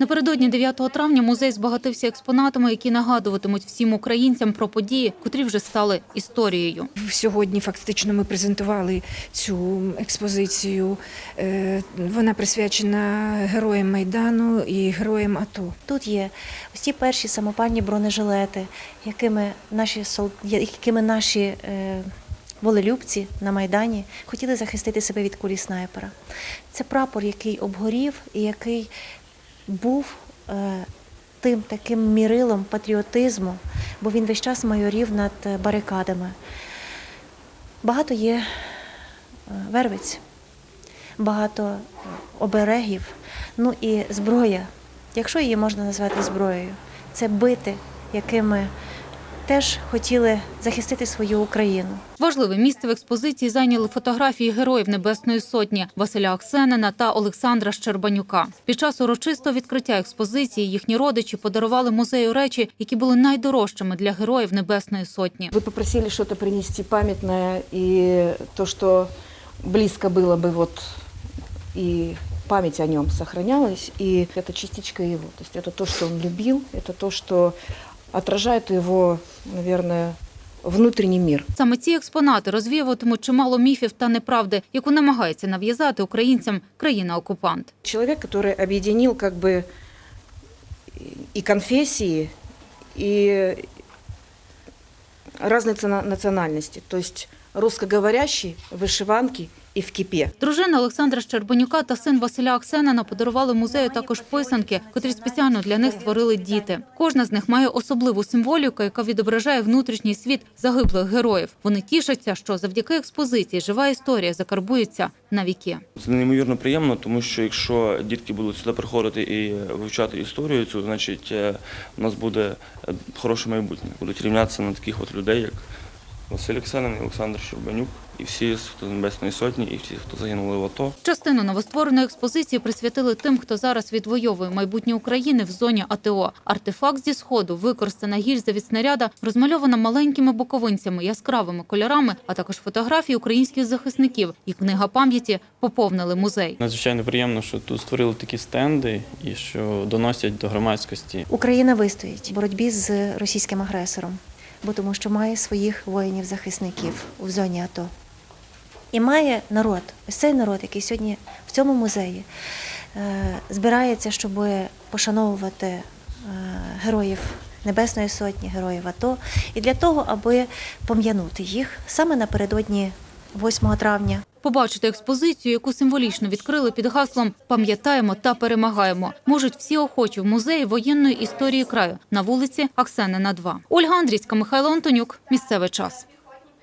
Напередодні 9 травня музей збагатився експонатами, які нагадуватимуть всім українцям про події, котрі вже стали історією. Сьогодні фактично ми презентували цю експозицію. Е, Вона присвячена героям Майдану і героям АТО. Тут є ось ті перші самопальні бронежилети, якими наші якими наші е... волелюбці на Майдані хотіли захистити себе від кулі снайпера. Це прапор, який обгорів і який був е... тим таким мірилом патріотизму, бо він весь час майорів над е, барикадами. Багато є е, вервиць, багато оберегів, ну і зброя, якщо її можна назвати зброєю, це бити, якими теж хотіли захистити свою Україну. Важливе місце в експозиції зайняли фотографії героїв Небесної Сотні Василя Оксенина та Олександра Щербанюка. Під час урочистого відкриття експозиції їхні родичі подарували музею речі, які були найдорожчими для героїв Небесної Сотні. Вы попросили что-то принести памятное и то, что близко было бы вот и память о нем сохранялась, и это частичка его. То есть это то, что он любил, это то, что отражает его, наверное, внутренний мир. Саме ці експонати розвіюватимуть чимало міфів та неправди, яку намагається нав'язати українцям країна-окупант. Человек, который объединил как бы и конфессии, и разные цена- национальности. То есть и в кипе. Дружина Олександра Щербанюка та син Василя Оксенина подарували музею також писанки, котрі спеціально для них створили діти. Кожна з них має особливу символіку, яка відображає внутрішній світ загиблих героїв. Вони тішаться, що завдяки експозиції жива історія закарбується на віки. Це неймовірно приємно, тому що якщо дітки будуть сюди приходити і вивчати історію цю, значить е, у нас буде е, хороше майбутнє. Будуть рівнятися на таких от людей, як Василь Оксанин, Олександр Щербанюк, і всі з Небесної Сотні, і всі, хто загинули в АТО. Частину новоствореної експозиції присвятили тим, хто зараз відвоює майбутнє України в зоні АТО. Артефакт зі сходу, використана гільза від снаряда, розмальована маленькими боковинцями, яскравими кольорами, а також фотографії українських захисників. І книга пам'яті поповнили музей. Надзвичайно приємно, що тут створили такі стенди і що доносять до громадськості Україна вистоїть в боротьбі з російським агресором, бо тому що має своїх воїнів-захисників в зоні АТО. І має народ, ось цей народ, який сьогодні в цьому музеї е, збирається, щоб пошановувати е, героїв Небесної Сотні, героїв АТО, і для того, аби пом'янути їх саме напередодні 8 травня. Побачити експозицію, яку символічно відкрили під гаслом Пам'ятаємо та перемагаємо. Можуть всі охочі в музеї воєнної історії краю на вулиці Аксенина 2. Ольга Андрійська, Михайло Антонюк. Місцевий час.